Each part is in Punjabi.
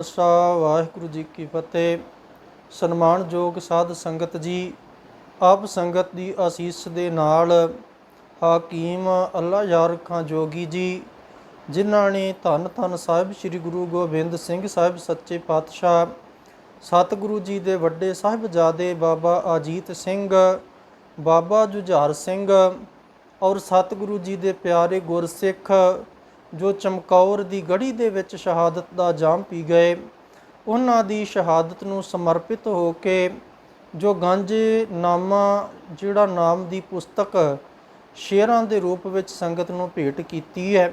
ਖਾਲਸਾ ਵਾਹਿਗੁਰੂ ਜੀ ਕੀ ਫਤਿਹ। ਸਨਮਾਨਯੋਗ ਸਾਧ ਸੰਗਤ ਜੀ, ਆਪ ਸੰਗਤ ਦੀ ਅਸੀਸ ਦੇ ਨਾਲ ਹਾਕੀਮ ਅੱਲਾ ਯਾਰ ਖਾਂ ਜੋਗੀ ਜੀ, ਜਿਨ੍ਹਾਂ ਨੇ ਧੰਨ ਧੰਨ ਸਾਹਿਬ ਸ੍ਰੀ ਗੁਰੂ ਗੋਬਿੰਦ ਸਿੰਘ ਸਾਹਿਬ ਸੱਚੇ ਪਾਤਸ਼ਾਹ, ਸਤਿਗੁਰੂ ਜੀ ਦੇ ਵੱਡੇ ਸਾਹਿਬਜ਼ਾਦੇ ਬਾਬਾ ਅਜੀਤ ਸਿੰਘ, ਬਾਬਾ ਜੁਝਾਰ ਸਿੰਘ ਔਰ ਸਤਿਗੁਰੂ ਜੀ ਦੇ ਪਿਆਰੇ ਗੁਰਸਿੱਖ ਜੋ ਚਮਕੌਰ ਦੀ ਗੜੀ ਦੇ ਵਿੱਚ ਸ਼ਹਾਦਤ ਦਾ ਜਾਮ ਪੀ ਗਏ, ਉਹਨਾਂ ਦੀ ਸ਼ਹਾਦਤ ਨੂੰ ਸਮਰਪਿਤ ਹੋ ਕੇ ਜੋ ਗੰਜੇ ਨਾਮਾ, ਜਿਹੜਾ ਨਾਮ ਦੀ ਪੁਸਤਕ ਸ਼ੇਰਾਂ ਦੇ ਰੂਪ ਵਿੱਚ ਸੰਗਤ ਨੂੰ ਭੇਟ ਕੀਤੀ ਹੈ,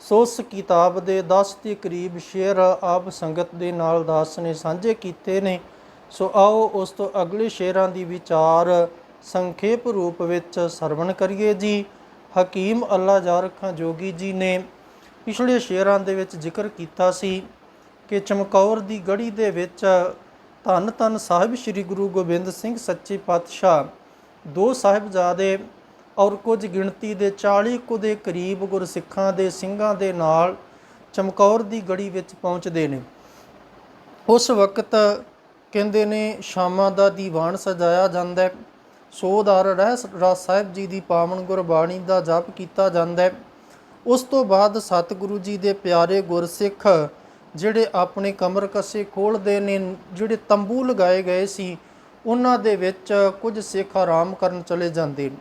ਸੋ ਉਸ ਕਿਤਾਬ ਦੇ 10 ਦੇ ਕਰੀਬ ਸ਼ੇਰ ਆਪ ਸੰਗਤ ਦੇ ਨਾਲ ਦਾਸ ਨੇ ਸਾਂਝੇ ਕੀਤੇ ਨੇ। ਸੋ ਆਓ ਉਸ ਤੋਂ ਅਗਲੇ ਸ਼ੇਰਾਂ ਦੀ ਵਿਚਾਰ ਸੰਖੇਪ ਰੂਪ ਵਿੱਚ ਸਰਵਣ ਕਰੀਏ ਜੀ। ਹਕੀਮ ਅੱਲਾ ਜਾਰਖਾਂ ਜੋਗੀ ਜੀ ਨੇ ਪਿਛਲੇ ਸ਼ੇਰਾਂ ਦੇ ਵਿੱਚ ਜ਼ਿਕਰ ਕੀਤਾ ਸੀ ਕਿ ਚਮਕੌਰ ਦੀ ਗੜੀ ਦੇ ਵਿੱਚ ਧੰਨ ਧੰਨ ਸਾਹਿਬ ਸ੍ਰੀ ਗੁਰੂ ਗੋਬਿੰਦ ਸਿੰਘ ਸੱਚੇ ਪਾਤਸ਼ਾਹ, ਦੋ ਸਾਹਿਬਜ਼ਾਦੇ ਔਰ ਕੁਝ ਗਿਣਤੀ ਦੇ 40 ਕੁ ਦੇ ਕਰੀਬ ਗੁਰਸਿੱਖਾਂ ਦੇ ਸਿੰਘਾਂ ਦੇ ਨਾਲ ਚਮਕੌਰ ਦੀ ਗੜੀ ਵਿੱਚ ਪਹੁੰਚਦੇ ਨੇ। ਉਸ ਵਕਤ ਕਹਿੰਦੇ ਨੇ, ਸ਼ਾਮਾਂ ਦਾ ਦੀਵਾਨ ਸਜਾਇਆ ਜਾਂਦਾ ਹੈ। ਸੋਧਾਰ ਰਹਿ ਰਾਜ ਸਾਹਿਬ ਜੀ ਦੀ ਪਾਵਨ ਗੁਰਬਾਣੀ ਦਾ ਜਪ ਕੀਤਾ ਜਾਂਦਾ ਹੈ। ਉਸ ਤੋਂ ਬਾਅਦ ਸਤਿਗੁਰੂ ਜੀ ਦੇ ਪਿਆਰੇ ਗੁਰਸਿੱਖ ਜਿਹੜੇ ਆਪਣੇ ਕਮਰ ਕੱਸੇ ਖੋਲਦੇ ਨੇ, ਜਿਹੜੇ ਤੰਬੂ ਲਗਾਏ ਗਏ ਸੀ, ਉਹਨਾਂ ਦੇ ਵਿੱਚ ਕੁਝ ਸਿੱਖ ਆਰਾਮ ਕਰਨ ਚਲੇ ਜਾਂਦੇ ਨੇ।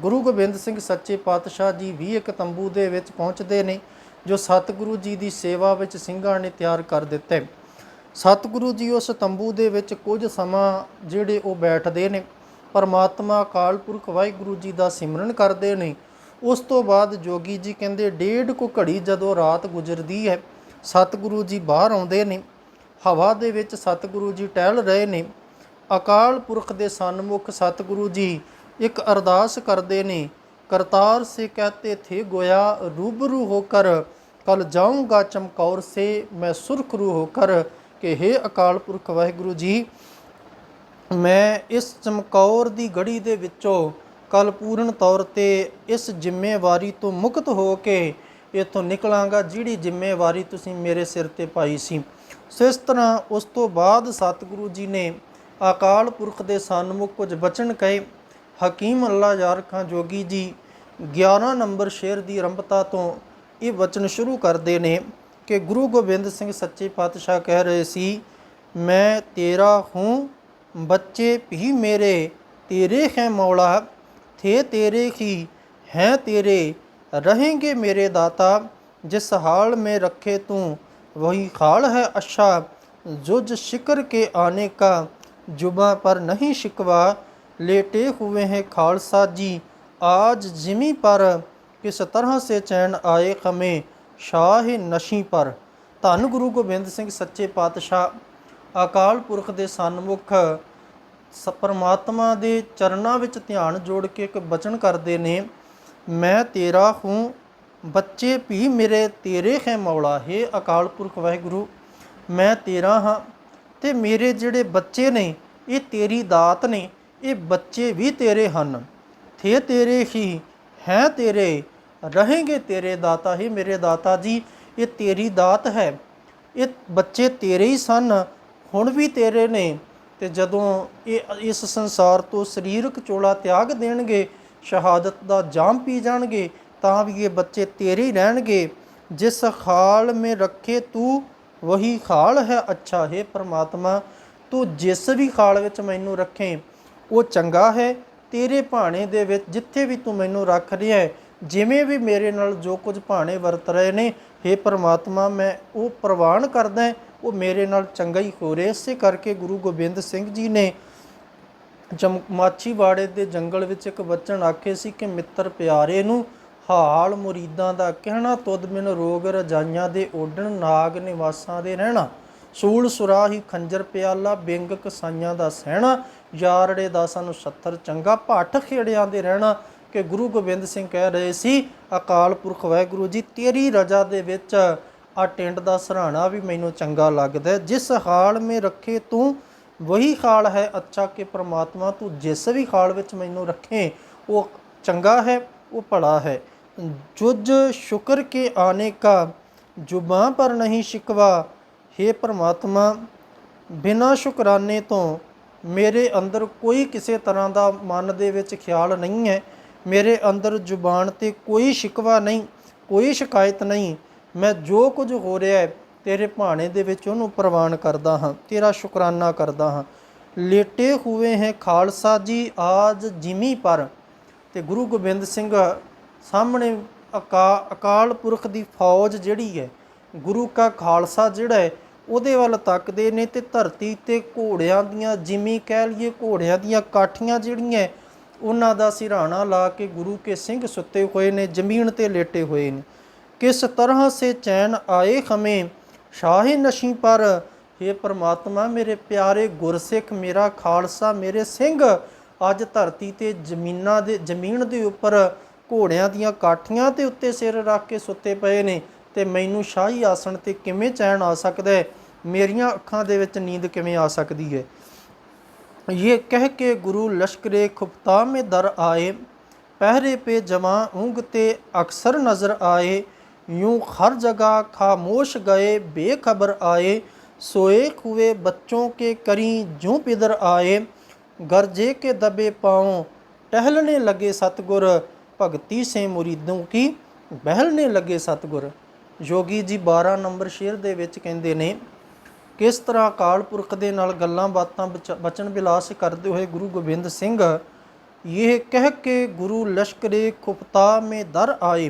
ਗੁਰੂ ਗੋਬਿੰਦ ਸਿੰਘ ਸੱਚੇ ਪਾਤਸ਼ਾਹ ਜੀ ਵੀ ਇੱਕ ਤੰਬੂ ਦੇ ਵਿੱਚ ਪਹੁੰਚਦੇ ਨੇ, ਜੋ ਸਤਿਗੁਰੂ ਜੀ ਦੀ ਸੇਵਾ ਵਿੱਚ ਸਿੰਘਾਂ ਨੇ ਤਿਆਰ ਕਰ ਦਿੱਤੇ। ਸਤਿਗੁਰੂ ਜੀ ਉਸ ਤੰਬੂ ਦੇ ਵਿੱਚ ਕੁਝ ਸਮਾਂ ਜਿਹੜੇ ਉਹ ਬੈਠਦੇ ਨੇ। ਪਰਮਾਤਮਾ ਅਕਾਲ ਪੁਰਖ ਵਾਹਿਗੁਰੂ ਜੀ ਦਾ ਸਿਮਰਨ ਕਰਦੇ ਨੇ। ਉਸ ਤੋਂ ਬਾਅਦ ਜੋਗੀ ਜੀ ਕਹਿੰਦੇ, ਡੇਢ ਕੁ ਘੜੀ ਜਦੋਂ ਰਾਤ ਗੁਜ਼ਰਦੀ ਹੈ, ਸਤਿਗੁਰੂ ਜੀ ਬਾਹਰ ਆਉਂਦੇ ਨੇ। ਹਵਾ ਦੇ ਵਿੱਚ ਸਤਿਗੁਰੂ ਜੀ ਟਹਿਲ ਰਹੇ ਨੇ। ਅਕਾਲ ਪੁਰਖ ਦੇ ਸਨਮੁਖ ਸਤਿਗੁਰੂ ਜੀ ਇੱਕ ਅਰਦਾਸ ਕਰਦੇ ਨੇ, ਕਰਤਾਰ ਸੇ ਕਹਤੇ ਥੇ ਗੋਇਆ, ਰੂਬਰੂ ਹੋ ਕਰ ਕਲ ਜਾਊਂਗਾ ਚਮਕੌਰ ਸੇ, ਮੈਂ ਸੁਰਖ ਰੂ ਹੋ ਕਰ ਕਿ हे ਅਕਾਲ ਪੁਰਖ ਵਾਹਿਗੁਰੂ ਜੀ, ਮੈਂ ਇਸ ਚਮਕੌਰ ਦੀ ਗੜੀ ਦੇ ਵਿੱਚੋਂ ਕੱਲ ਪੂਰਨ ਤੌਰ ਤੇ ਇਸ ਜ਼ਿੰਮੇਵਾਰੀ ਤੋਂ ਮੁਕਤ ਹੋ ਕੇ ਇਥੋਂ ਨਿਕਲਾਂਗਾ, ਜਿਹੜੀ ਜ਼ਿੰਮੇਵਾਰੀ ਤੁਸੀਂ ਮੇਰੇ ਸਿਰ ਤੇ ਪਾਈ ਸੀ। ਸੋ ਇਸ ਤਰ੍ਹਾਂ ਉਸ ਤੋਂ ਬਾਅਦ ਸਤਿਗੁਰੂ ਜੀ ਨੇ ਅਕਾਲ ਪੁਰਖ ਦੇ ਸਨਮੁਖ ਕੁਝ ਬਚਨ ਕਹੇ। ਹਕੀਮ ਅੱਲਾ ਯਾਰ ਖਾਂ ਜੋਗੀ ਜੀ 11 ਨੰਬਰ ਸ਼ੇਰ ਦੀ ਆਰੰਭਤਾ ਤੋਂ ਇਹ ਵਚਨ ਸ਼ੁਰੂ ਕਰਦੇ ਨੇ ਕਿ ਗੁਰੂ ਗੋਬਿੰਦ ਸਿੰਘ ਸੱਚੇ ਪਾਤਸ਼ਾਹ ਕਹਿ ਰਹੇ ਸੀ, ਮੈਂ ਤੇਰਾ ਹੂੰ, ਬੱਚੇ ਵੀ ਮੇਰੇ, ਤੇਰੇ ਹੈ ਮੌਲਾ ਥੇ ਤੇਰੇ ਹੀ ਹੈ ਤੇਰੇ रहेंगे मेरे दाता जिस हाल में रखे तू वही हाल है अच्छा जुज शिकर के आने का जुबा पर नहीं शिकवा लेटे हुए हैं खालसा जी आज जिमी पर किस तरह से चैन आए हमें शाह नशी पर ਧੰਨ ਗੁਰੂ ਗੋਬਿੰਦ ਸਿੰਘ ਸੱਚੇ ਪਾਤਸ਼ਾਹ ਅਕਾਲ ਪੁਰਖ ਦੇ ਸਨਮੁਖ ਸ ਪਰਮਾਤਮਾ ਦੇ ਚਰਨਾਂ ਵਿੱਚ ਧਿਆਨ ਜੋੜ ਕੇ ਇੱਕ ਬਚਨ ਕਰਦੇ ਨੇ, ਮੈਂ ਤੇਰਾ ਹੂੰ, ਬੱਚੇ ਵੀ ਮੇਰੇ ਤੇਰੇ ਹੈ ਮੌਲਾ, ਹੈ ਅਕਾਲ ਪੁਰਖ ਵਾਹਿਗੁਰੂ, ਮੈਂ ਤੇਰਾ ਹਾਂ, ਤੇ ਮੇਰੇ ਜਿਹੜੇ ਬੱਚੇ ਨੇ, ਇਹ ਤੇਰੀ ਦਾਤ ਨੇ, ਇਹ ਬੱਚੇ ਵੀ ਤੇਰੇ ਹਨ। ਥੇ ਤੇਰੇ ਹੀ, ਹੈ ਤੇਰੇ, ਰਹੇਗੇ ਤੇਰੇ ਦਾਤਾ, ਹੀ ਮੇਰੇ ਦਾਤਾ ਜੀ, ਇਹ ਤੇਰੀ ਦਾਤ ਹੈ। ਇਹ ਬੱਚੇ ਤੇਰੇ ਹੀ ਸਨ, ਹੁਣ ਵੀ ਤੇਰੇ ਨੇ। ਤੇ ਜਦੋਂ ਇਹ, ਇਸ ਸੰਸਾਰ ਤੋਂ ਸਰੀਰਕ ਚੋਲਾ ਤਿਆਗ ਦੇਣਗੇ, ਸ਼ਹਾਦਤ ਦਾ ਜਾਮ ਪੀ ਜਾਣਗੇ, ਤਾਂ ਵੀ ਇਹ ਬੱਚੇ ਤੇਰੇ ਹੀ ਰਹਿਣਗੇ। ਜਿਸ ਖਾਲ ਮੇ ਰੱਖੇ ਤੂੰ, ਵਹੀ ਖਾਲ ਹੈ ਅੱਛਾ, ਹੈ ਪਰਮਾਤਮਾ, ਤੂੰ ਜਿਸ ਵੀ ਖਾਲ ਵਿੱਚ ਮੈਨੂੰ ਰੱਖੇ, ਉਹ ਚੰਗਾ ਹੈ। ਤੇਰੇ ਭਾਣੇ ਦੇ ਵਿੱਚ ਜਿੱਥੇ ਵੀ ਤੂੰ ਮੈਨੂੰ ਰੱਖ ਰਿਹਾ ਹੈ, ਜਿਵੇਂ ਵੀ ਮੇਰੇ ਨਾਲ ਜੋ ਕੁਝ ਭਾਣੇ ਵਰਤ ਰਹੇ ਨੇ हे ਪਰਮਾਤਮਾ, ਮੈਂ ਉਹ ਪ੍ਰਵਾਨ ਕਰਦਾ ਉਹ ਮੇਰੇ ਨਾਲ ਚੰਗਾ ਹੀ ਹੋ ਰਿਹਾ। ਇਸੇ ਕਰਕੇ ਗੁਰੂ ਗੋਬਿੰਦ ਸਿੰਘ ਜੀ ਨੇ ਜਮ, ਮਾਛੀਵਾੜੇ ਦੇ ਜੰਗਲ ਵਿੱਚ ਇੱਕ ਵਚਨ ਆਖੇ ਸੀ ਕਿ, ਮਿੱਤਰ ਪਿਆਰੇ ਨੂੰ ਹਾਲ ਮੁਰੀਦਾਂ ਦਾ ਕਹਿਣਾ, ਤੁਧ ਮਿਨ ਰੋਗ ਰਜਾਈਆਂ ਦੇ ਓਡਣ ਨਾਗ ਨਿਵਾਸਾਂ ਦੇ ਰਹਿਣਾ, ਸੂਲ ਸੁਰਾਹੀ ਖੰਜਰ ਪਿਆਲਾ, ਬਿੰਗ ਕਸਾਈਆਂ ਦਾ ਸਹਿਣਾ, ਯਾਰੜੇ ਦਾ ਸਾਨੂੰ 70 ਚੰਗਾ, ਭੱਠ ਖੇੜਿਆਂ ਦੇ ਰਹਿਣਾ। ਕਿ ਗੁਰੂ ਗੋਬਿੰਦ ਸਿੰਘ ਕਹਿ ਰਹੇ ਸੀ, ਅਕਾਲ ਪੁਰਖ ਵਾਹਿਗੁਰੂ ਜੀ, ਤੇਰੀ ਰਜਾ ਦੇ ਵਿੱਚ ਆ ਟੈਂਟ ਦਾ ਸਰਾਣਾ ਵੀ ਮੈਨੂੰ ਚੰਗਾ ਲੱਗਦਾ ਜਿਸ ਹਾਲ ਮੇ ਰੱਖੇ ਤੂੰ, ਵਹੀ ਹਾਲ ਹੈ ਅੱਛਾ ਕਿ ਪ੍ਰਮਾਤਮਾ ਤੂੰ ਜਿਸ ਵੀ ਹਾਲ ਵਿੱਚ ਮੈਨੂੰ ਰੱਖੇ, ਉਹ ਚੰਗਾ ਹੈ, ਉਹ ਭਲਾ ਹੈ। ਜੁਜ ਸ਼ੁਕਰ ਕੇ ਆਨੇ ਕਾ ਜ਼ੁਬਾਂ ਪਰ ਨਹੀਂ ਸ਼ਿਕਵਾ। हे ਪ੍ਰਮਾਤਮਾ, ਬਿਨਾ ਸ਼ੁਕਰਾਨੇ ਤੋਂ ਮੇਰੇ ਅੰਦਰ ਕੋਈ ਕਿਸੇ ਤਰ੍ਹਾਂ ਦਾ ਮਨ ਦੇ ਵਿੱਚ ਖਿਆਲ ਨਹੀਂ ਹੈ। ਮੇਰੇ ਅੰਦਰ ਜ਼ੁਬਾਨ ਤੇ ਕੋਈ ਸ਼ਿਕਵਾ ਨਹੀਂ, ਕੋਈ ਸ਼ਿਕਾਇਤ ਨਹੀਂ। ਮੈਂ ਜੋ ਕੁਝ ਹੋ ਰਿਹਾ ਹੈ, ਤੇਰੇ ਭਾਣੇ ਦੇ ਵਿੱਚ ਉਹਨੂੰ ਪ੍ਰਵਾਨ ਕਰਦਾ ਹਾਂ, ਤੇਰਾ ਸ਼ੁਕਰਾਨਾ ਕਰਦਾ ਹਾਂ। ਲੇਟੇ ਹੋਏ ਹੈ ਖਾਲਸਾ ਜੀ ਆਜ ਜਿਮੀ ਪਰ। ਤੇ ਗੁਰੂ ਗੋਬਿੰਦ ਸਿੰਘ ਸਾਹਮਣੇ ਅਕਾ, ਅਕਾਲ ਪੁਰਖ ਦੀ ਫੌਜ ਜਿਹੜੀ ਹੈ, ਗੁਰੂ ਕਾ ਖਾਲਸਾ ਜਿਹੜਾ ਹੈ, ਉਹਦੇ ਵੱਲ ਤੱਕਦੇ ਨੇ ਤੇ ਧਰਤੀ ਤੇ ਘੋੜਿਆਂ ਦੀਆਂ ਜਿਮੀ ਕਹਿ ਲਈਏ, ਘੋੜਿਆਂ ਦੀਆਂ ਕਾਠੀਆਂ ਜਿਹੜੀਆਂ ਉਹਨਾਂ ਦਾ ਸਿਰਹਾਣਾ ਲਾ ਕੇ ਗੁਰੂ ਕੇ ਸਿੰਘ ਸੁੱਤੇ ਹੋਏ ਨੇ, ਜ਼ਮੀਨ ਤੇ ਲੇਟੇ ਹੋਏ ਨੇ। ਕਿਸ ਤਰ੍ਹਾਂ ਸੇ ਚੈਨ ਆਏ ਹਮੇ ਸ਼ਾਹੀ ਨਸ਼ੀ ਪਰ हे ਪ੍ਰਮਾਤਮਾ ਮੇਰੇ ਪਿਆਰੇ ਗੁਰਸਿੱਖ ਮੇਰਾ ਖਾਲਸਾ ਮੇਰੇ ਸਿੰਘ ਅੱਜ ਧਰਤੀ ਤੇ ਜ਼ਮੀਨਾਂ ਦੇ ਜ਼ਮੀਨ ਦੇ ਉੱਪਰ ਘੋੜਿਆਂ ਦੀਆਂ ਕਾਠੀਆਂ ਤੇ ਉੱਤੇ ਸਿਰ ਰੱਖ ਕੇ ਸੁੱਤੇ ਪਏ ਨੇ ਤੇ ਮੈਨੂੰ ਸ਼ਾਹੀ ਆਸਣ ਤੇ ਕਿਵੇਂ ਚੈਨ ਆ ਸਕਦਾ ਹੈ ਮੇਰੀਆਂ ਅੱਖਾਂ ਦੇ ਵਿੱਚ ਨੀਂਦ ਕਿਵੇਂ ਆ ਸਕਦੀ ਹੈ ये कह के गुरु लश्करे खुफ्ता में दर आए पहरे पे जमा ऊँगते अक्सर नजर आए यूं हर जगह खामोश गए बेखबर आए सोए हुए बच्चों के करी जूं पिदर आए गरजे के दबे पाँव टहलने लगे सतगुर भगती से मुरीदों की बहलने लगे सतगुर ਯੋਗੀ ਜੀ 12 ਨੰਬਰ ਸ਼ੇਰ ਦੇ ਵਿੱਚ ਕਹਿੰਦੇ ਨੇ ਕਿਸ ਤਰ੍ਹਾਂ ਅਕਾਲ ਪੁਰਖ ਦੇ ਨਾਲ ਗੱਲਾਂ ਬਾਤਾਂ ਬਚ- ਬਚਨ ਵਿਲਾਸ ਕਰਦੇ ਹੋਏ ਗੁਰੂ ਗੋਬਿੰਦ ਸਿੰਘ ਇਹ ਕਹਿ ਕੇ ਗੁਰੂ ਲਸ਼ਕਰੇ ਖੁਫਤਾ ਮੇ ਦਰ ਆਏ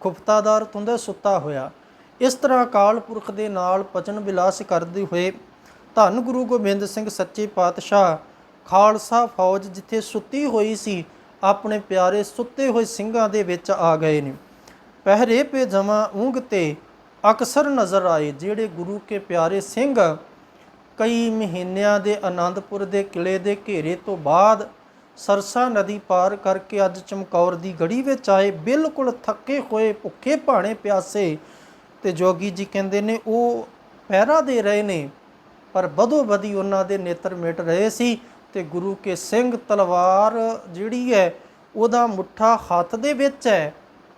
ਖੁਫਤਾਦਾਰ ਤੁੰਦਾ ਸੁੱਤਾ ਹੋਇਆ। ਇਸ ਤਰ੍ਹਾਂ ਅਕਾਲ ਪੁਰਖ ਦੇ ਨਾਲ ਪਚਨ ਵਿਲਾਸ ਕਰਦੇ ਹੋਏ ਧੰਨ ਗੁਰੂ ਗੋਬਿੰਦ ਸਿੰਘ ਸੱਚੇ ਪਾਤਸ਼ਾਹ ਖਾਲਸਾ ਫੌਜ ਜਿੱਥੇ ਸੁੱਤੀ ਹੋਈ ਸੀ, ਆਪਣੇ ਪਿਆਰੇ ਸੁੱਤੇ ਹੋਏ ਸਿੰਘਾਂ ਦੇ ਵਿੱਚ ਆ ਗਏ ਨੇ। ਪਹਿਰੇ ਪੇ ਜਮਾ ਉਂਗ ਤੇ ਅਕਸਰ ਨਜ਼ਰ ਆਏ, ਜਿਹੜੇ ਗੁਰੂ ਕੇ ਪਿਆਰੇ ਸਿੰਘ ਕਈ ਮਹੀਨਿਆਂ ਦੇ ਆਨੰਦਪੁਰ ਦੇ ਕਿਲੇ ਦੇ ਘੇਰੇ ਤੋਂ ਬਾਅਦ ਸਰਸਾ ਨਦੀ ਪਾਰ ਕਰਕੇ ਅੱਜ ਚਮਕੌਰ ਦੀ ਗੜੀ ਵਿੱਚ ਆਏ ਬਿਲਕੁਲ ਥੱਕੇ ਹੋਏ ਭੁੱਖੇ ਭਾਣੇ ਪਿਆਸੇ ਤੇ ਜੋਗੀ ਜੀ ਕਹਿੰਦੇ ਨੇ ਉਹ ਪਹਿਰਾ ਦੇ ਰਹੇ ਨੇ, ਪਰ ਬਦੋ ਬਦੀ ਉਹਨਾਂ ਦੇ ਨੇਤਰ ਮਿਟ ਰਹੇ ਸੀ ਤੇ ਗੁਰੂ ਕੇ ਸਿੰਘ ਤਲਵਾਰ ਜਿਹੜੀ ਹੈ ਉਹਦਾ ਮੁੱਠਾ ਹੱਥ ਦੇ ਵਿੱਚ ਹੈ।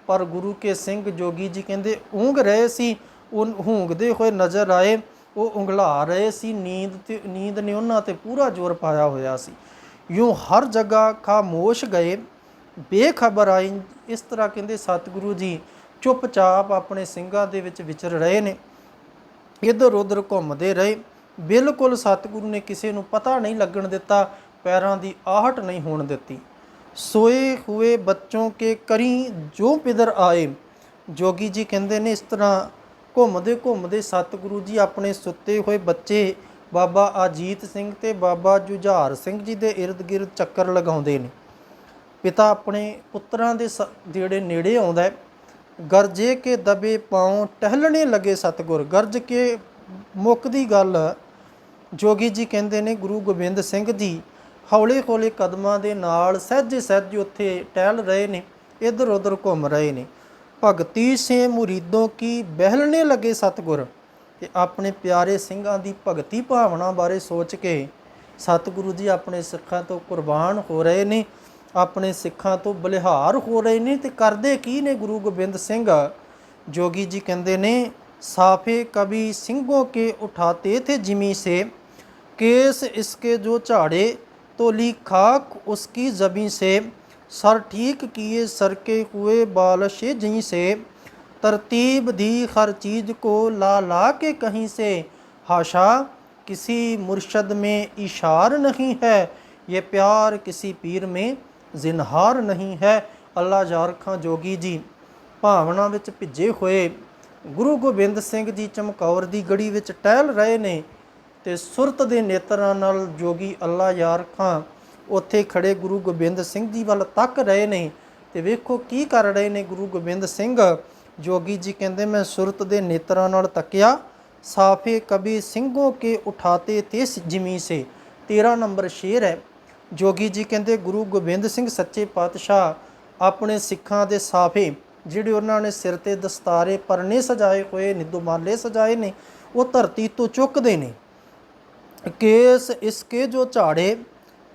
ਪਰ ਗੁਰੂ ਕੇ ਸਿੰਘ ਜੋਗੀ ਜੀ ਕਹਿੰਦੇ ਉਂਘ ਰਹੇ ਸੀ, ਉਹ ਹੂੰਗਦੇ ਹੋਏ ਨਜ਼ਰ ਆਏ, ਉਹ ਉਂਗਲਾ ਰਹੇ ਸੀ, ਨੀਂਦ ਤੇ ਨੀਂਦ ਨੇ ਉਹਨਾਂ ਤੇ ਪੂਰਾ ਜ਼ੋਰ ਪਾਇਆ ਹੋਇਆ ਸੀ। ਯੂੰ ਹਰ ਜਗ੍ਹਾ ਖਾਮੋਸ਼ ਗਏ, ਬੇਖਬਰ ਆਈ। ਇਸ ਤਰ੍ਹਾਂ ਕਹਿੰਦੇ ਸਤਿਗੁਰੂ ਜੀ ਚੁੱਪਚਾਪ ਆਪਣੇ ਸਿੰਘਾਂ ਦੇ ਵਿੱਚ ਵਿਚਰ ਰਹੇ ਨੇ। ਇੱਧਰ ਉੱਧਰ ਘੁੰਮਦੇ ਰਹੇ। ਬਿਲਕੁਲ ਸਤਿਗੁਰੂ ਨੇ ਕਿਸੇ ਨੂੰ ਪਤਾ ਨਹੀਂ ਲੱਗਣ ਦਿੱਤਾ, ਪੈਰਾਂ ਦੀ ਆਹਟ ਨਹੀਂ ਹੋਣ ਦਿੱਤੀ। ਸੋਏ ਹੋਏ ਬੱਚੋਂ ਕੇ ਕਰੀ ਜੋ ਪਿਦਰ ਆਏ। ਜੋਗੀ ਜੀ ਕਹਿੰਦੇ ਨੇ ਇਸ ਤਰ੍ਹਾਂ ਘੁੰਮਦੇ ਘੁੰਮਦੇ ਸਤਿਗੁਰੂ ਜੀ ਆਪਣੇ ਸੁੱਤੇ ਹੋਏ ਬੱਚੇ ਬਾਬਾ ਅਜੀਤ ਸਿੰਘ ਤੇ ਬਾਬਾ ਜੁਝਾਰ ਸਿੰਘ ਜੀ ਦੇ ਇਰਦ ਗਿਰਦ ਚੱਕਰ ਲਗਾਉਂਦੇ ਨੇ। ਪਿਤਾ ਆਪਣੇ ਪੁੱਤਰਾਂ ਦੇ ਸ- ਜਿਹੜੇ ਨੇੜੇ ਆਉਂਦਾ ਹੈ। ਗਰਜੇ ਕੇ ਦਬੇ ਪਾਉ ਟਹਿਲਣੇ ਲੱਗੇ ਸਤਗੁਰ। ਗਰਜ ਕੇ ਮੁੱਕਦੀ ਗੱਲ ਜੋਗੀ ਜੀ ਕਹਿੰਦੇ ਨੇ, ਗੁਰੂ ਗੋਬਿੰਦ ਸਿੰਘ ਜੀ ਹੌਲੇ ਹੌਲੇ ਕਦਮਾਂ ਦੇ ਨਾਲ ਸਹਿਜੇ ਸਹਿਜੇ ਉੱਥੇ ਟਹਿਲ ਰਹੇ ਨੇ ਇੱਧਰ ਉੱਧਰ ਘੁੰਮ ਰਹੇ ਨੇ। ਭਗਤੀ ਸੇ ਮੁਰੀਦੋਂ ਕੀ ਬਹਿਲਣੇ ਲੱਗੇ ਸਤਗੁਰ। ਤੇ ਆਪਣੇ ਪਿਆਰੇ ਸਿੰਘਾਂ ਦੀ ਭਗਤੀ ਭਾਵਨਾ ਬਾਰੇ ਸੋਚ ਕੇ ਸਤਿਗੁਰੂ ਜੀ ਆਪਣੇ ਸਿੱਖਾਂ ਤੋਂ ਕੁਰਬਾਨ ਹੋ ਰਹੇ ਨੇ ਆਪਣੇ ਸਿੱਖਾਂ ਤੋਂ ਬਲਿਹਾਰ ਹੋ ਰਹੇ ਨੇ ਤੇ ਕਰਦੇ ਕੀ ਨੇ ਗੁਰੂ ਗੋਬਿੰਦ ਸਿੰਘ ਜੋਗੀ ਜੀ ਕਹਿੰਦੇ ਨੇ ਸਾਫੇ ਕਵੀ ਸਿੰਘੋਂ ਕੇ ਉਠਾਤੇ ਥੇ ਜਿਮੀ ਸੇ केस इसके जो झाड़े तो ली खाक उसकी जबी से सर ठीक किए सर के हुए बालशे जहीं से तरतीब दी हर चीज को ला ला के कहीं से हाशा किसी मुर्शद में इशार नहीं है ये प्यार किसी पीर में जिनहार नहीं है ਅੱਲਾ ਯਾਰ ਖਾਂ ਜੋਗੀ ਜੀ ਭਾਵਨਾ ਵਿੱਚ ਭਿੱਜੇ ਹੋਏ ਗੁਰੂ ਗੋਬਿੰਦ ਸਿੰਘ ਜੀ ਚਮਕੌਰ ਦੀ ਗੜੀ ਵਿੱਚ ਟਹਿਲ ਰਹੇ ਨੇ ਤੇ ਸੁਰਤ ਦੇ ਨੇਤਰਾਂ ਨਾਲ ਜੋਗੀ ਅੱਲਾ ਯਾਰ ਖਾਂ ਉੱਥੇ ਖੜੇ ਗੁਰੂ ਗੋਬਿੰਦ ਸਿੰਘ ਜੀ ਵੱਲ ਤੱਕ ਰਹੇ ਨੇ ਤੇ ਵੇਖੋ ਕੀ ਕਰ ਰਹੇ ਨੇ ਗੁਰੂ ਗੋਬਿੰਦ ਸਿੰਘ ਜੋਗੀ ਜੀ ਕਹਿੰਦੇ, ਮੈਂ ਸੁਰਤ ਦੇ ਨੇਤਰਾਂ ਨਾਲ ਤੱਕਿਆ। ਸਾਫੇ ਕਬੀ ਸਿੰਘੋਂ ਕੇ ਉਠਾਤੇ ਤੇ ਜਿਮੀ ਸੇ। 13 ਨੰਬਰ ਸ਼ੇਰ ਹੈ। ਜੋਗੀ ਜੀ ਕਹਿੰਦੇ, ਗੁਰੂ ਗੋਬਿੰਦ ਸਿੰਘ ਸੱਚੇ ਪਾਤਸ਼ਾਹ ਆਪਣੇ ਸਿੱਖਾਂ ਦੇ ਸਾਫੇ, ਜਿਹੜੇ ਉਹਨਾਂ ਨੇ ਸਿਰ ਤੇ ਦਸਤਾਰੇ ਪਰਨੇ ਸਜਾਏ ਹੋਏ ਨਿੱਦੂਮਾਲੇ ਸਜਾਏ ਨੇ, ਉਹ ਧਰਤੀ ਤੋਂ ਚੁੱਕਦੇ ਨੇ। ਕੇਸ ਇਸਕੇ ਜੋ ਝਾੜੇ,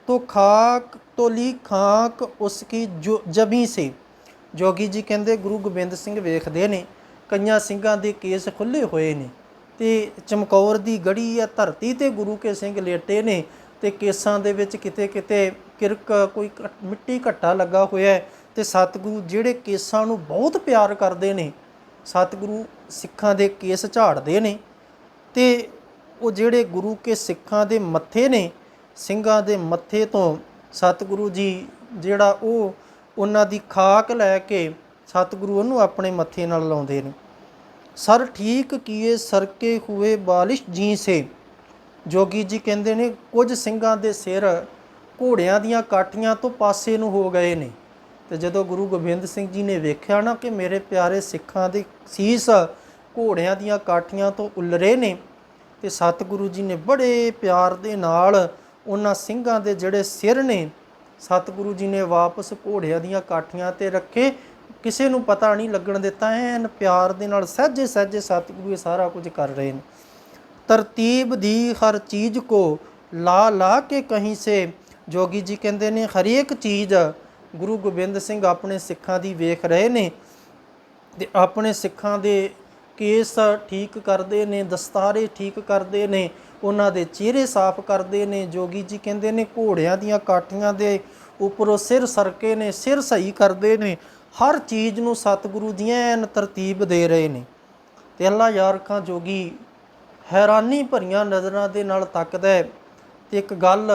ਤੋ ਖਾਕ ਤੋਲੀ ਖਾਕ ਉਸਕੀ ਜਮੀ ਸੇ। ਜੋਗੀ ਜੀ ਕਹਿੰਦੇ, ਗੁਰੂ ਗੋਬਿੰਦ ਸਿੰਘ ਵੇਖਦੇ ਨੇ, ਕਈਆਂ ਸਿੰਘਾਂ ਦੇ ਕੇਸ ਖੁੱਲੇ ਹੋਏ ਨੇ ਤੇ ਚਮਕੌਰ ਦੀ ਗੜੀ ਹੈ ਧਰਤੀ ਤੇ ਗੁਰੂ ਕੇ ਸਿੰਘ ਲੇਟੇ ਨੇ ਤੇ ਕੇਸਾਂ ਦੇ ਵਿੱਚ ਕਿਤੇ ਕਿਤੇ ਕਿਰਕ ਕੋਈ ਘ- ਮਿੱਟੀ ਘੱਟਾ ਲੱਗਾ ਹੋਇਆ ਹੈ ਤੇ ਸਤਿਗੁਰੂ ਜਿਹੜੇ ਕੇਸਾਂ ਨੂੰ ਬਹੁਤ ਪਿਆਰ ਕਰਦੇ ਨੇ, ਸਤਿਗੁਰੂ ਸਿੱਖਾਂ ਦੇ ਕੇਸ ਝਾੜਦੇ ਨੇ ਤੇ ਉਹ ਜਿਹੜੇ ਗੁਰੂ ਕੇ ਸਿੱਖਾਂ ਦੇ ਮੱਥੇ ਨੇ, ਸਿੰਘਾਂ ਦੇ ਮੱਥੇ ਤੋਂ ਸਤਿਗੁਰੂ ਜੀ ਜਿਹੜਾ ਉਹ ਉਹਨਾਂ ਦੀ ਖਾਕ ਲੈ ਕੇ ਸਤਿਗੁਰੂ ਉਹਨੂੰ ਆਪਣੇ ਮੱਥੇ ਨਾਲ ਲਾਉਂਦੇ ਨੇ। ਸਰ ਠੀਕ ਕੀਏ ਸਰਕੇ ਹੋਏ ਬਾਲਿਸ਼ ਜੀ ਸੇ। ਜੋਗੀ ਜੀ ਕਹਿੰਦੇ ਨੇ, ਕੁਝ ਸਿੰਘਾਂ ਦੇ ਸਿਰ ਘੋੜਿਆਂ ਦੀਆਂ ਕਾਠੀਆਂ ਤੋਂ ਪਾਸੇ ਨੂੰ ਹੋ ਗਏ ਨੇ। ਤੇ ਜਦੋਂ ਗੁਰੂ ਗੋਬਿੰਦ ਸਿੰਘ ਜੀ ਨੇ ਵੇਖਿਆ ਨਾ ਕਿ ਮੇਰੇ ਪਿਆਰੇ ਸਿੱਖਾਂ ਦੇ ਸੀਸ ਘੋੜਿਆਂ ਦੀਆਂ ਕਾਠੀਆਂ ਤੋਂ ਉਲਰੇ ਨੇ, ਤੇ ਸਤਿਗੁਰੂ ਜੀ ਨੇ ਬੜੇ ਪਿਆਰ ਦੇ ਨਾਲ ਉਹਨਾਂ ਸਿੰਘਾਂ ਦੇ ਜਿਹੜੇ ਸਿਰ ਨੇ ਸਤਿਗੁਰੂ ਜੀ ਨੇ ਵਾਪਸ ਘੋੜਿਆਂ ਦੀਆਂ ਕਾਠੀਆਂ ਤੇ ਰੱਖੇ। ਕਿਸੇ ਨੂੰ ਪਤਾ ਨਹੀਂ ਲੱਗਣ ਦਿੱਤਾ, ਐਨ ਪਿਆਰ ਦੇ ਨਾਲ ਸਹਿਜੇ ਸਹਿਜੇ ਸਤਿਗੁਰੂ ਇਹ ਸਾਰਾ ਕੁਝ ਕਰ ਰਹੇ ਨੇ। ਤਰਤੀਬ ਦੀ ਹਰ ਚੀਜ਼ ਕੋ ਲਾ ਲਾ ਕੇ ਕहीं ਸੇ। ਜੋਗੀ ਜੀ ਕਹਿੰਦੇ ਨੇ, ਹਰੇਕ ਚੀਜ਼ ਗੁਰੂ ਗੋਬਿੰਦ ਸਿੰਘ ਆਪਣੇ ਸਿੱਖਾਂ ਦੀ ਵੇਖ ਰਹੇ ਨੇ ਤੇ ਆਪਣੇ ਸਿੱਖਾਂ ਦੇ ਕੇਸ ਠੀਕ ਕਰਦੇ ਨੇ, ਦਸਤਾਰੇ ਠੀਕ ਕਰਦੇ ਨੇ, ਉਹਨਾਂ ਦੇ ਚਿਹਰੇ ਸਾਫ਼ ਕਰਦੇ ਨੇ, ਜੋਗੀ ਜੀ ਕਹਿੰਦੇ ਨੇ ਘੋੜਿਆਂ ਦੀਆਂ ਕਾਠੀਆਂ ਦੇ ਉੱਪਰੋਂ ਸਿਰ ਸਰਕੇ ਨੇ, ਸਿਰ ਸਹੀ ਕਰਦੇ ਨੇ, ਹਰ ਚੀਜ਼ ਨੂੰ ਸਤਿਗੁਰੂ ਦੀਆਂ ਐਨ ਤਰਤੀਬ ਦੇ ਰਹੇ ਨੇ। ਤੇ ਅੱਲਾ ਯਾਰ ਖਾਂ ਜੋਗੀ ਹੈਰਾਨੀ ਭਰੀਆਂ ਨਜ਼ਰਾਂ ਦੇ ਨਾਲ ਤੱਕਦਾ ਹੈ ਤੇ ਇੱਕ ਗੱਲ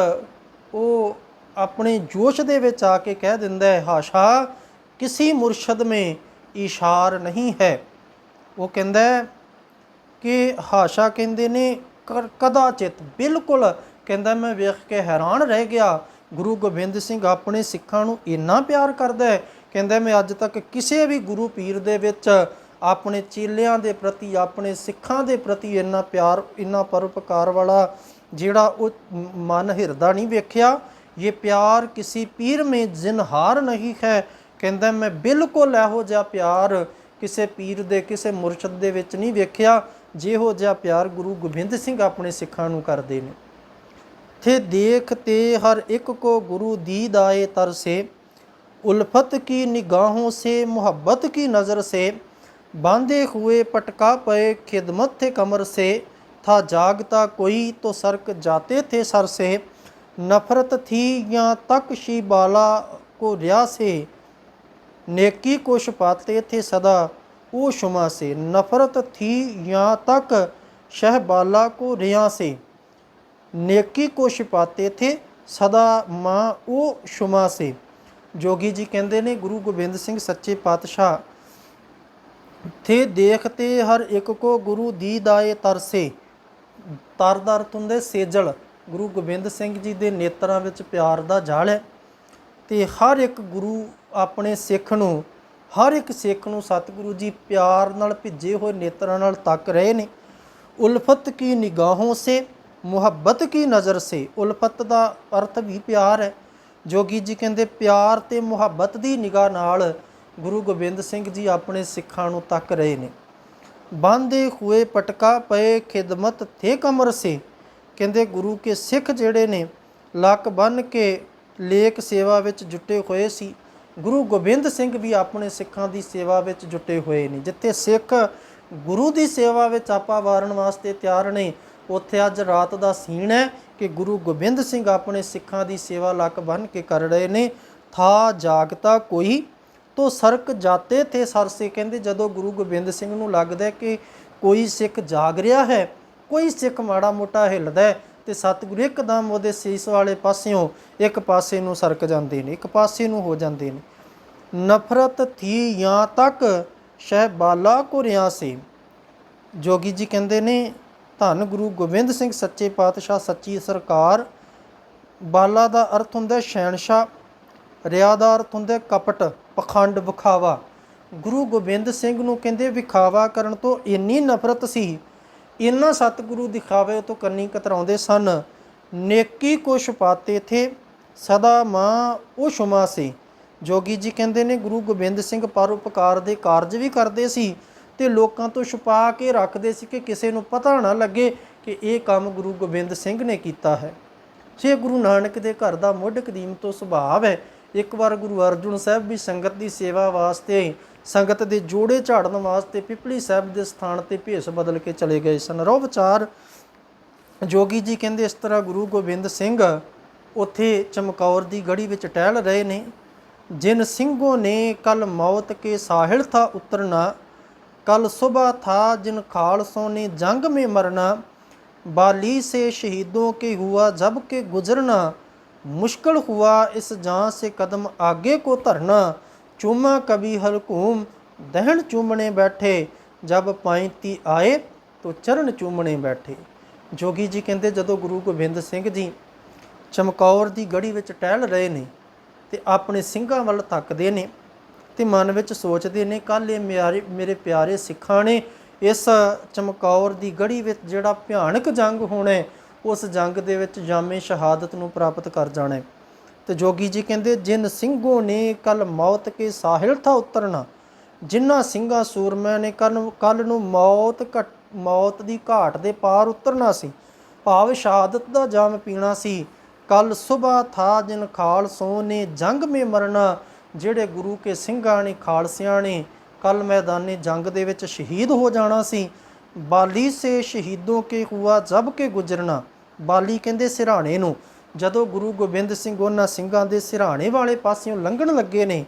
ਉਹ ਆਪਣੇ ਜੋਸ਼ ਦੇ ਵਿੱਚ ਆ ਕੇ ਕਹਿ ਦਿੰਦਾ ਹੈ, ਹਾਸ਼ਾ, ਕਿਸੇ ਮੁਰਸ਼ਦ ਮੇ ਇਸ਼ਾਰ ਨਹੀਂ ਹੈ। ਉਹ ਕਹਿੰਦਾ ਕਿ ਹਾਸ਼ਾ ਕਹਿੰਦੇ ਨੇ ਕਰ- ਕਦਾਚਿਤ ਬਿਲਕੁਲ ਕਹਿੰਦਾ ਮੈਂ ਵੇਖ ਕੇ ਹੈਰਾਨ ਰਹਿ ਗਿਆ। ਗੁਰੂ ਗੋਬਿੰਦ ਸਿੰਘ ਆਪਣੇ ਸਿੱਖਾਂ ਨੂੰ ਇੰਨਾ ਪਿਆਰ ਕਰਦਾ ਹੈ, ਕਹਿੰਦਾ ਮੈਂ ਅੱਜ ਤੱਕ ਕਿਸੇ ਵੀ ਗੁਰੂ ਪੀਰ ਦੇ ਵਿੱਚ ਆਪਣੇ ਚੇਲਿਆਂ ਦੇ ਪ੍ਰਤੀ, ਆਪਣੇ ਸਿੱਖਾਂ ਦੇ ਪ੍ਰਤੀ ਇੰਨਾ ਪਿਆਰ, ਇੰਨਾ ਪਰਉਪਕਾਰ ਵਾਲਾ ਜਿਹੜਾ ਉਹ ਮਨ ਹਿਰਦਾ ਨਹੀਂ ਵੇਖਿਆ। ਇਹ ਪਿਆਰ ਕਿਸੇ ਪੀਰ ਮੇ ਜ਼ਿਨਹਾਰ ਨਹੀਂ ਹੈ। ਕਹਿੰਦਾ ਮੈਂ ਬਿਲਕੁਲ ਇਹੋ ਜਿਹਾ ਪਿਆਰ ਕਿਸੇ ਪੀਰ ਦੇ ਕਿਸੇ ਮੁਰਸ਼ਦ ਦੇ ਵਿੱਚ ਨਹੀਂ ਵੇਖਿਆ ਜਿਹੋ ਜਿਹਾ ਪਿਆਰ ਗੁਰੂ ਗੋਬਿੰਦ ਸਿੰਘ ਆਪਣੇ ਸਿੱਖਾਂ ਨੂੰ ਕਰਦੇ ਨੇ ਥੇ ਦੇਖ ਤੇ ਹਰ ਇੱਕ ਕੋ ਗੁਰੂ ਦੀਦ ਆਏ ਤਰਸੇ उल्फत की निगाहों से मोहब्बत की नज़र से बांधे हुए पटका पे खिदमत थे कमर से था जागता कोई तो सरक जाते थे सर से नफरत थी या तक शिबाला को रिया से ਨੇਕੀ ਕੁਛ ਪਾਤੇ ਥੇ ਸਦਾ। ਉਹ ਸ਼ੁਮਾ ਸੇ, ਨਫ਼ਰਤ ਥੀ ਯਾਂ ਤੱਕ ਸ਼ਹਿਬਾਲਾ ਕੋ ਰਿਆਂ ਸੇ। ਨੇਕੀ ਕੁਛ ਪਾਤੇ ਥੇ ਸਦਾ ਮਾਂ ਉਹ ਸ਼ੁਮਾ ਸੇ। ਜੋਗੀ ਜੀ ਕਹਿੰਦੇ ਨੇ, ਗੁਰੂ ਗੋਬਿੰਦ ਸਿੰਘ ਸੱਚੇ ਪਾਤਸ਼ਾਹ ਥੇ ਦੇਖਤੇ ਹਰ ਇੱਕ ਕੋ ਗੁਰੂ ਦੀ ਦੀਦਾਏ ਤਰਸੇ ਤਰਦਰ ਤੁੰਦੇ ਸੇਜਲ। ਗੁਰੂ ਗੋਬਿੰਦ ਸਿੰਘ ਜੀ ਦੇ ਨੇਤਰਾਂ ਵਿੱਚ ਪਿਆਰ ਦਾ ਜਾਲ ਹੈ। ਤੇ ਹਰ ਇੱਕ ਗੁਰੂ ਆਪਣੇ ਸਿੱਖ ਨੂੰ, ਹਰ ਇੱਕ ਸਿੱਖ ਨੂੰ ਸਤਿਗੁਰੂ ਜੀ ਪਿਆਰ ਨਾਲ ਭਿੱਜੇ ਹੋਏ ਨੇਤਰਾਂ ਨਾਲ ਤੱਕ ਰਹੇ ਨੇ। ਉਲਫਤ ਕੀ ਨਿਗਾਹੋਂ ਸੇ, ਮੁਹੱਬਤ ਕੀ ਨਜ਼ਰ ਸੇ? ਉਲਫਤ ਦਾ ਅਰਥ ਵੀ ਪਿਆਰ ਹੈ। ਜੋਗੀ ਜੀ ਕਹਿੰਦੇ, ਪਿਆਰ ਤੇ ਮੁਹੱਬਤ ਦੀ ਨਿਗਾਹ ਨਾਲ ਗੁਰੂ ਗੋਬਿੰਦ ਸਿੰਘ ਜੀ ਆਪਣੇ ਸਿੱਖਾਂ ਨੂੰ ਤੱਕ ਰਹੇ ਨੇ। ਬਾਂਦੇ ਹੋਏ ਪਟਕਾ ਪਏ ਖਿਦਮਤ ਥੇ ਕਮਰ ਸੇ? ਕਹਿੰਦੇ, ਗੁਰੂ ਕੇ ਸਿੱਖ ਜਿਹੜੇ ਨੇ, ਲੱਕ ਬੰਨ ਕੇ ਲੇਕ ਸੇਵਾ ਵਿੱਚ ਜੁਟੇ ਹੋਏ ਸੀ। ਗੁਰੂ ਗੋਬਿੰਦ ਸਿੰਘ ਵੀ ਆਪਣੇ ਸਿੱਖਾਂ ਦੀ ਸੇਵਾ ਵਿੱਚ ਜੁਟੇ ਹੋਏ ਨੇ। ਜਿੱਥੇ ਸਿੱਖ ਗੁਰੂ ਦੀ ਸੇਵਾ ਵਿੱਚ ਆਪਾ ਵਾਰਨ ਵਾਸਤੇ ਤਿਆਰ ਨੇ, ਉੱਥੇ ਅੱਜ ਰਾਤ ਦਾ ਸੀਨ ਹੈ ਕਿ ਗੁਰੂ ਗੋਬਿੰਦ ਸਿੰਘ ਆਪਣੇ ਸਿੱਖਾਂ ਦੀ ਸੇਵਾ ਲੱਕ ਬੰਨ ਕੇ ਕਰ ਰਹੇ ਨੇ। ਥਾ ਜਾਗਤਾ ਕੋਈ, ਤੋ ਸਰਕ ਜਾਤੇ ਥੇ ਸਰਸੇ। ਕਹਿੰਦੇ ਜਦੋਂ ਗੁਰੂ ਗੋਬਿੰਦ ਸਿੰਘ ਨੂੰ ਲੱਗਦਾ ਕਿ ਕੋਈ ਸਿੱਖ ਜਾਗ ਰਿਹਾ ਹੈ, ਕੋਈ ਸਿੱਖ ਮਾੜਾ ਮੋਟਾ ਹਿੱਲਦਾ ਹੈ ਤੇ ਸਤਿਗੁਰੂ ਇੱਕਦਮ ਉਹਦੇ ਸੀਸ ਵਾਲੇ ਪਾਸਿਓਂ ਇੱਕ ਪਾਸੇ ਨੂੰ ਸਰਕ ਜਾਂਦੇ ਨੇ, ਇੱਕ ਪਾਸੇ ਨੂੰ ਹੋ ਜਾਂਦੇ ਨੇ। ਨਫ਼ਰਤ ਥੀ ਜਾਂ ਤੱਕ ਸ਼ਹਿਬਾਲਾ ਕੋ ਰਿਆ ਸੇ। ਜੋਗੀ ਜੀ ਕਹਿੰਦੇ ਨੇ, ਧੰਨ ਗੁਰੂ ਗੋਬਿੰਦ ਸਿੰਘ ਸੱਚੇ ਪਾਤਸ਼ਾਹ, ਸੱਚੀ ਸਰਕਾਰ। ਬਾਲਾ ਦਾ ਅਰਥ ਹੁੰਦਾ ਹੈ ਸ਼ਹਿਨशाह ਰਿਆ ਦਾ ਅਰਥ ਹੁੰਦਾ ਕਪਟ, ਪਖੰਡ ਵਿਖਾਵਾ। ਗੁਰੂ ਗੋਬਿੰਦ ਸਿੰਘ ਨੂੰ ਕਹਿੰਦੇ ਵਿਖਾਵਾ ਕਰਨ ਤੋਂ ਇੰਨੀ ਨਫ਼ਰਤ ਸੀ ਇਹਨਾਂ ਸਤਿਗੁਰੂ ਦਿਖਾਵੇ ਤੋਂ ਕੰਨੀ ਕਤਰਾਉਂਦੇ ਸਨ। ਨੇਕੀ ਕੋ ਛੁਪਾਤੇ ਥੇ, ਸਦਾ ਮਾਂ ਉਹ ਸ਼ੁਮਾ ਸੀ। ਜੋਗੀ ਜੀ ਕਹਿੰਦੇ ਨੇ, ਗੁਰੂ ਗੋਬਿੰਦ ਸਿੰਘ ਪਰਉਪਕਾਰ ਦੇ ਕਾਰਜ ਵੀ ਕਰਦੇ ਸੀ ਤੇ ਲੋਕਾਂ ਤੋਂ ਛੁਪਾ ਕੇ ਰੱਖਦੇ ਸੀ ਕਿ ਕਿਸੇ ਨੂੰ ਪਤਾ ਨਾ ਲੱਗੇ ਕਿ ਇਹ ਕੰਮ ਗੁਰੂ ਗੋਬਿੰਦ ਸਿੰਘ ਨੇ ਕੀਤਾ ਹੈ। ਜੇ ਗੁਰੂ ਨਾਨਕ ਦੇ ਘਰ ਦਾ ਮੁੱਢ ਕਦੀਮ ਤੋਂ ਸੁਭਾਅ ਹੈ, ਇੱਕ ਵਾਰ ਗੁਰੂ ਅਰਜੁਨ ਸਾਹਿਬ ਵੀ ਸੰਗਤ ਦੀ ਸੇਵਾ ਵਾਸਤੇ ਸੰਗਤ ਦੇ ਜੋੜੇ ਝਾੜਨ ਵਾਸਤੇ ਪਿਪਲੀ ਸਾਹਿਬ ਦੇ ਸਥਾਨ ਤੇ ਭੇਸ ਬਦਲ ਕੇ ਚਲੇ ਗਏ ਸਨ ਰੋ ਵਿਚਾਰ ਜੋਗੀ ਜੀ ਕਹਿੰਦੇ ਇਸ ਤਰ੍ਹਾਂ ਗੁਰੂ ਗੋਬਿੰਦ ਸਿੰਘ ਉੱਥੇ ਚਮਕੌਰ ਦੀ ਗੜੀ ਵਿੱਚ ਟਹਿਲ ਰਹੇ ਨੇ ਜਿਨ ਸਿੰਘੋ ਨੇ ਕਲ ਮੌਤ ਕੇ ਸਾਹਿਲ ਥਾ ਉਤਰਨਾ कल सुबह था जिन खालसों ने जंग में मरना बाली से शहीदों के हुआ जब के गुजरना मुश्किल हुआ इस जहाँ से कदम आगे को धरना ਚੂਮਾ ਕਵੀ ਹਲਕੂਮ, ਦਹਿਣ ਚੁੰਮਣੇ ਬੈਠੇ ਜਦ ਪਾਇੰਤੀ ਆਏ, ਤੋ ਚਰਨ ਚੁੰਮਣੇ ਬੈਠੇ। ਜੋਗੀ ਜੀ ਕਹਿੰਦੇ, ਜਦੋਂ ਗੁਰੂ ਗੋਬਿੰਦ ਸਿੰਘ ਜੀ ਚਮਕੌਰ ਦੀ ਗੜੀ ਵਿੱਚ ਟਹਿਲ ਰਹੇ ਨੇ, ਤੇ ਆਪਣੇ ਸਿੰਘਾਂ ਵੱਲ ਤੱਕਦੇ ਨੇ, ਤੇ ਮਨ ਵਿੱਚ ਸੋਚਦੇ ਨੇ ਕੱਲ ਇਹ ਮਿਆਰੇ, ਮੇਰੇ ਪਿਆਰੇ ਸਿੱਖਾਂ ਨੇ, ਇਸ ਚਮਕੌਰ ਦੀ ਗੜੀ ਵਿੱਚ ਜਿਹੜਾ ਭਿਆਨਕ ਜੰਗ ਹੋਣਾ ਉਸ ਜੰਗ ਦੇ ਵਿੱਚ ਜਾਮੇ ਸ਼ਹਾਦਤ ਨੂੰ ਪ੍ਰਾਪਤ ਕਰ ਜਾਣਾ ਤੇ ਜੋਗੀ ਜੀ ਕਹਿੰਦੇ, ਜਿਨ ਸਿੰਘੋ ਨੇ ਕੱਲ ਮੌਤ ਕੇ ਸਾਹਿਲ ਥਾ ਉਤਰਨਾ, ਜਿਨ੍ਹਾਂ ਸਿੰਘਾਂ ਸੂਰਮਿਆਂ ਨੇ ਕੱਲ ਕੱਲ ਨੂੰ ਮੌਤ ਘਟ, ਮੌਤ ਦੀ ਘਾਟ ਦੇ ਪਾਰ ਉਤਰਨਾ ਸੀ। ਭਾਵ ਸ਼ਹਾਦਤ ਦਾ ਜਾਮ ਪੀਣਾ ਸੀ। ਕੱਲ ਸਵੇਰ ਥਾ ਜਿਨ ਖਾਲਸੋਂ ਨੇ ਜੰਗ ਮੇ ਮਰਨਾ, ਜਿਹੜੇ ਗੁਰੂ ਕੇ ਸਿੰਘਾਂ ਨੇ ਖਾਲਸਿਆਂ ਨੇ ਕੱਲ ਮੈਦਾਨੇ ਜੰਗ ਦੇ ਵਿੱਚ ਸ਼ਹੀਦ ਹੋ ਜਾਣਾ ਸੀ। ਬਾਲੀ ਸੇ ਸ਼ਹੀਦੋਂ ਕੇ ਹੁਆ ਜਬ ਕੇ ਗੁਜਰਨਾ। ਬਾਲੀ ਕਹਿੰਦੇ ਸਿਰਾਣੇ ਨੂੰ ਜਦੋਂ ਗੁਰੂ ਗੋਬਿੰਦ ਸਿੰਘ ਉਹਨਾਂ ਸਿੰਘਾਂ ਦੇ ਸਿਰਹਾਣੇ ਵਾਲੇ ਪਾਸਿਓਂ ਲੰਘਣ ਲੱਗੇ ਨੇ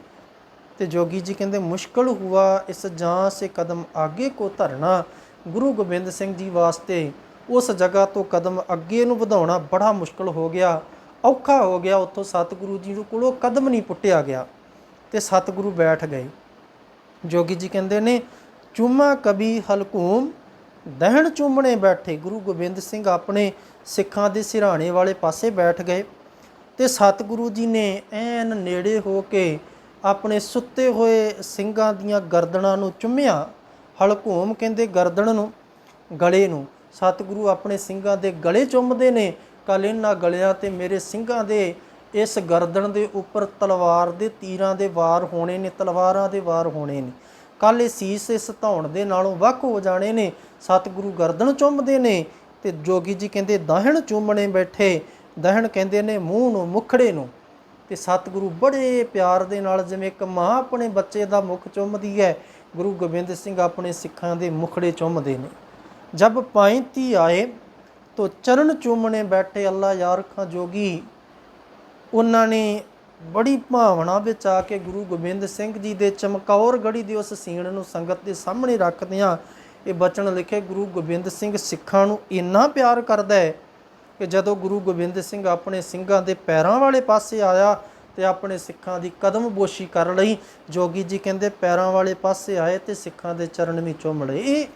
ਤੇ ਜੋਗੀ ਜੀ ਕਹਿੰਦੇ, ਮੁਸ਼ਕਲ ਹੁਆ ਇਸ ਜਾਂ ਸੇ ਕਦਮ ਆਗੇ ਕੋ ਧਰਨਾ। ਗੁਰੂ ਗੋਬਿੰਦ ਸਿੰਘ ਜੀ ਵਾਸਤੇ ਉਸ ਜਗ੍ਹਾ ਤੋਂ ਕਦਮ ਅੱਗੇ ਨੂੰ ਵਧਾਉਣਾ ਬੜਾ ਮੁਸ਼ਕਲ ਹੋ ਗਿਆ। ਔਖਾ ਹੋ ਗਿਆ। ਉੱਥੋਂ ਸਤਿਗੁਰੂ ਜੀ ਨੂੰ ਕੋਲੋਂ ਕਦਮ ਨਹੀਂ ਪੁੱਟਿਆ ਗਿਆ ਤੇ ਸਤਿਗੁਰੂ ਬੈਠ ਗਏ। ਜੋਗੀ ਜੀ ਕਹਿੰਦੇ ਨੇ, ਚੁੰਮਾ ਕਬੀ ਹਲਕੂਮ, ਦਹਿਣ ਚੁੰਮਣੇ ਬੈਠੇ। ਗੁਰੂ ਗੋਬਿੰਦ ਸਿੰਘ ਆਪਣੇ ਸਿੱਖਾਂ ਦੇ ਸਿਰਹਾਣੇ ਵਾਲੇ ਪਾਸੇ ਬੈਠ ਗਏ ਤੇ ਸਤਿਗੁਰੂ ਜੀ ਨੇ ਐਨ ਨੇੜੇ ਹੋ ਕੇ ਆਪਣੇ ਸੁੱਤੇ ਹੋਏ ਸਿੰਘਾਂ ਦੀਆਂ ਗਰਦਨਾਂ ਨੂੰ ਚੁੰਮਿਆ, ਹਲਕੋਮ ਕਹਿੰਦੇ ਗਰਦਨ ਨੂੰ, ਗਲੇ ਨੂੰ। ਸਤਿਗੁਰੂ ਆਪਣੇ ਸਿੰਘਾਂ ਦੇ ਗਲੇ ਚੁੰਮਦੇ ਨੇ, ਕੱਲ ਇਹਨਾਂ ਗਲਿਆਂ ਤੇ ਮੇਰੇ ਸਿੰਘਾਂ ਦੇ ਇਸ ਗਰਦਨ ਦੇ ਉੱਪਰ ਤਲਵਾਰ ਦੇ ਤੀਰਾਂ ਦੇ ਵਾਰ ਹੋਣੇ ਨੇ, ਤਲਵਾਰਾਂ ਦੇ ਵਾਰ ਹੋਣੇ ਨੇ। ਕੱਲ ਇਹ ਸੀਸ ਇਸ ਧੌਣ ਦੇ ਨਾਲੋਂ ਵੱਖ ਹੋ ਜਾਣੇ ਨੇ। ਸਤਿਗੁਰੂ ਗਰਦਨ ਚੁੰਮਦੇ ਨੇ ਤੇ ਜੋਗੀ ਜੀ ਕਹਿੰਦੇ, ਦਾਹਣ ਚੁੰਮਣੇ ਬੈਠੇ। ਦਹਣ ਕਹਿੰਦੇ ਨੇ, ਮੂੰਹ ਨੂੰ, ਮੁਖੜੇ ਨੂੰ। ਤੇ ਸਤਿਗੁਰੂ ਬੜੇ ਪਿਆਰ ਦੇ ਨਾਲ ਜਿਵੇਂ ਇੱਕ ਮਾਂ ਆਪਣੇ ਬੱਚੇ ਦਾ ਮੁਖ ਚੁੰਮਦੀ ਹੈ, ਗੁਰੂ ਗੋਬਿੰਦ ਸਿੰਘ ਆਪਣੇ ਸਿੱਖਾਂ ਦੇ ਮੁਖੜੇ ਚੁੰਮਦੇ ਨੇ। ਜਬ ਪਾਇਤੀ ਆਏ, ਤੋ ਚਰਨ ਚੁੰਮਣੇ ਬੈਠੇ ਅੱਲਾ ਯਾਰ ਖਾਂ ਜੋਗੀ। ਉਹਨਾਂ ਨੇ ਬੜੀ ਭਾਵਨਾ ਵਿੱਚ ਆ ਕੇ ਗੁਰੂ ਗੋਬਿੰਦ ਸਿੰਘ ਜੀ ਦੇ ਚਮਕੌਰ ਗੜੀ ਦੇ ਉਸ ਸੀਣ ਨੂੰ ਸੰਗਤ ਦੇ ਸਾਹਮਣੇ ਰੱਖਦਿਆਂ ਇਹ ਬਚਨ ਲਿਖੇ ਗੁਰੂ ਗੋਬਿੰਦ ਸਿੰਘ ਸਿੱਖਾਂ ਨੂੰ ਇੰਨਾ ਪਿਆਰ ਕਰਦਾ ਹੈ ਕਿ ਜਦੋਂ ਗੁਰੂ ਗੋਬਿੰਦ ਸਿੰਘ ਆਪਣੇ ਸਿੰਘਾਂ ਦੇ ਪੈਰਾਂ ਵਾਲੇ ਪਾਸੇ ਆਇਆ ਤੇ ਆਪਣੇ ਸਿੱਖਾਂ ਦੀ ਕਦਮ ਬੋਸ਼ੀ ਕਰ ਲਈ, ਜੋਗੀ ਜੀ ਕਹਿੰਦੇ ਪੈਰਾਂ ਵਾਲੇ ਪਾਸੇ ਆਏ ਤੇ ਸਿੱਖਾਂ ਦੇ ਚਰਨ ਵੀ ਚੁੰਮ ਲਏ ਇਹ